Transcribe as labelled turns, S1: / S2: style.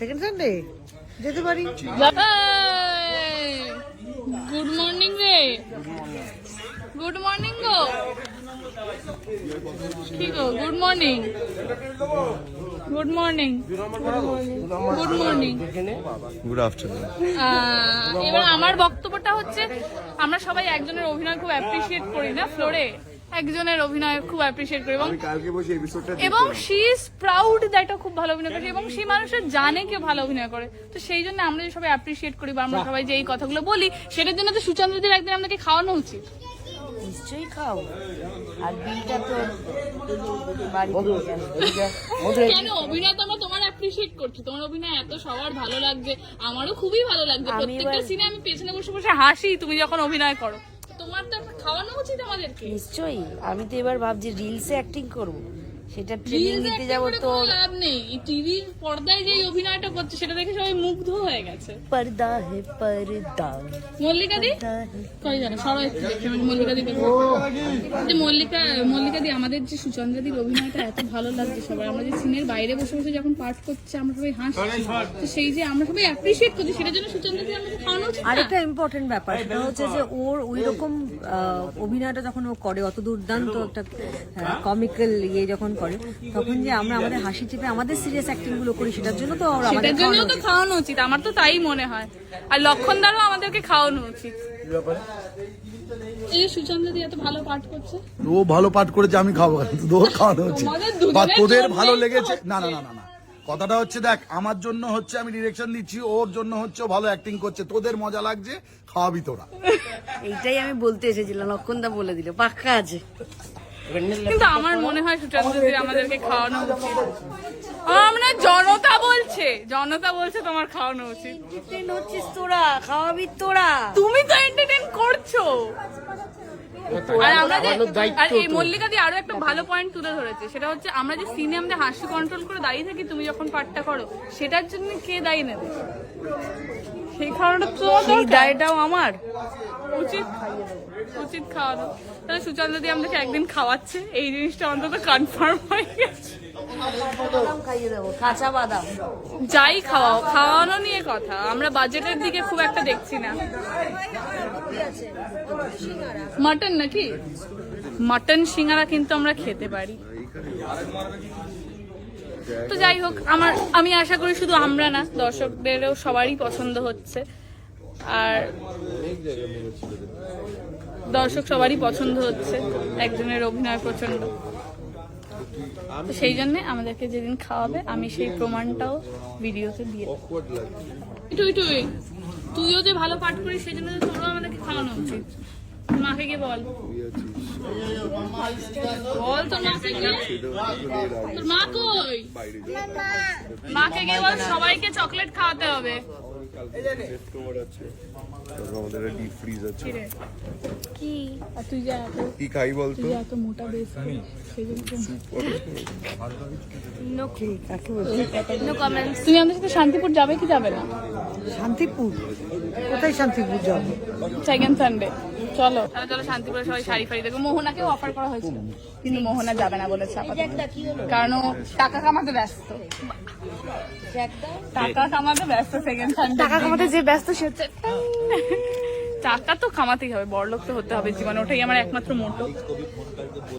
S1: Second Sunday যেতে পারি?
S2: Good morning রে। গুড মর্নিং গো। কি গো? Good morning good morning good morning
S3: good afternoon
S2: এবার আমার বক্তব্যটা হচ্ছে আমরা সবাই একজনের অভিনয় খুব অ্যাপ্রিসিয়েট করি না ফ্লোরে একজনের অভিনয় খুব অ্যাপ্রিসিয়েট করি এবং
S3: কালকে বসে এপিসোডটা
S2: এবং শি ইজ প্রাউড দ্যাট ও খুব ভালো অভিনয় করে এবং সেই মানুষের জানে কেউ ভালো অভিনয় করে। তো সেই জন্য আমরা যে সবাই অ্যাপ্রিসিয়েট করি বা আমরা সবাই যে এই কথাগুলো বলি সেটার জন্য তো সুচন্দ্রদের একদিন আপনাকে খাওয়ানো উচিত।
S1: নিশ্চয়ই খাও। আর বিলটা তো
S2: কেন? অভিনয় তো আমরা তোমার অ্যাপ্রিসিয়েট করছি। তোমার অভিনয় এত সবার ভালো লাগছে। আমারও খুবই ভালো লাগছে। প্রত্যেকটা সিনে আমি পেছনে বসে বসে হাসি। তুমি যখন অভিনয় করো। তোমার তো খাওয়ানো উচিত আমাদেরকে।
S1: নিশ্চয়ই। আমি তো এবার ভাবছি রিলসে অ্যাক্টিং করব। সেটা ট্রেনিং নিতে যাব তো
S2: লাভ নেই। টিভির পর্দায় যে অভিনয়টা করছে সেটা দেখে সবাই মুগ্ধ হয়ে গেছে।
S1: পর্দা হে পর্দা।
S2: মল্লিকা দি? কই জানো সবাই একটু দেখে মল্লিকা দি যে মল্লিকা মল্লিকা দি আমাদের যে সুচন্দ্রাদির অভিনয়টা এত ভালো লাগছে সবার। আমরা যে সিনের বাইরে বসে বসে যখন পাঠ করছে আমরা সবাই হাসছি। তো সেই যে আমরা সবাই অ্যাপ্রিসিয়েট করছি সেটার জন্য সুচন্দ্রাদি আমাকে খাওয়ানো উচিত?
S4: আরেকটা ইম্পর্টেন্ট ব্যাপার সেটা হচ্ছে যে ওর ওই রকম আহ, অভিনয়টা যখন ও করে অত দুর্দান্ত একটা কমিক্যাল ইয়ে যখন করে তখন যে আমরা আমাদের হাসি চেপে আমাদের সিরিয়াস অ্যাক্টিংগুলো করি সেটার জন্য তো
S2: সেটার জন্য তো খাওয়ানো উচিত আমার তো তাই মনে হয়। আর লক্ষণদারও আমাদেরকে খাওয়ানো উচিত। এই যে সুচন্দ্রাদি এত ভালো পাঠ করছে।
S5: ও ভালো পাঠ করেছে আমি খাব খাওয়ানো উচিত। বা তোদের ভালো লেগেছে? না না না না না। কথাটা হচ্ছে দেখ আমার জন্য হচ্ছে আমি ডিরেকশন দিচ্ছি ওর জন্য হচ্ছে ও ভালো অ্যাক্টিং করছে। তোদের মজা লাগছে খাওয়াবি তোরা।
S1: এইটাই আমি বলতে এসেছিলাম লক্ষণদা বলে দিল পাক্কা আছে।
S2: কিন্তু আমার মনে হয় সুচন্দ্রদি আমাদেরকে খাওয়ানো উচিত। আমরা জনতা বলছে জনতা বলছে তোমার খাওয়ানো উচিত।
S1: হচ্ছিস তোরা খাওয়াবি তোরা।
S2: তুমি তো এন্টারটেইন করছ। আর আমরা যে আর এই মল্লিকা দিয়ে আরও একটা ভালো পয়েন্ট তুলে ধরেছে। সেটা হচ্ছে আমরা যে সিনে আমাদের হাসি কন্ট্রোল করে দাঁড়িয়ে থাকি তুমি যখন পাঠটা করো সেটার জন্য কে দায়ী নেবে? সেই কারণে তো
S1: দায়টাও আমার।
S2: উচিত। উচিত খাওয়ানো। তাহলে সুচন্দ্র দিয়ে আমাদেরকে একদিন খাওয়াচ্ছে। এই জিনিসটা অন্তত কনফার্ম হয়ে গেছে।
S1: কাঁচা বাদাম।
S2: যাই খাওয়াও, খাওয়ানো নিয়ে কথা, আমরা বাজেটের দিকে খুব একটা দেখছি না। মাটন নাকি? মাটন সিঙ্গারা কিন্তু আমরা খেতে পারি। তো যাই হোক, আমার, আমি আশা করি শুধু আমরা না, দর্শকদেরও সবারই পছন্দ হচ্ছে। আর দর্শক সবারই পছন্দ হচ্ছে, একজনের অভিনয় প্রচণ্ড তো সেই জন্য আমাদেরকে যেদিন খাওয়াবে আমি সেই প্রমাণটাও ভিডিওতে দিয়ে তুই তুইও যে ভালো পাঠ করিস সেই জন্য তো তোরও আমাদেরকে খাওয়ানো উচিত। মাকে গিয়ে বল? বল তোর মাকে গিয়ে তোর মা কই? মাকে গিয়ে বল? সবাইকে চকলেট খাওয়াতে হবে। কি?
S3: খাই বলতো
S2: তুমি আমাদের সাথে শান্তিপুর যাবে কি যাবে না?
S1: শান্তিপুর? কোথায় শান্তিপুর যাব?
S2: সেকেন্ড সানডে চলো। তাহলে চলো শান্তিপুরে সবাই শাড়ি ফাড়ি দেখো। মোহনাকেও অফার করা হয়েছিল কিন্তু মোহনা যাবে না বলেছে কারণ ও টাকা কামাতে ব্যস্ত। টাকা কামাতে ব্যস্ত সেকেন্ড
S1: টাকা কামাতে যে ব্যস্ত সে হচ্ছে
S2: টাকা তো কামাতেই হবে বড়লোক তো হতে হবে জীবনে ওটাই আমার একমাত্র মোটো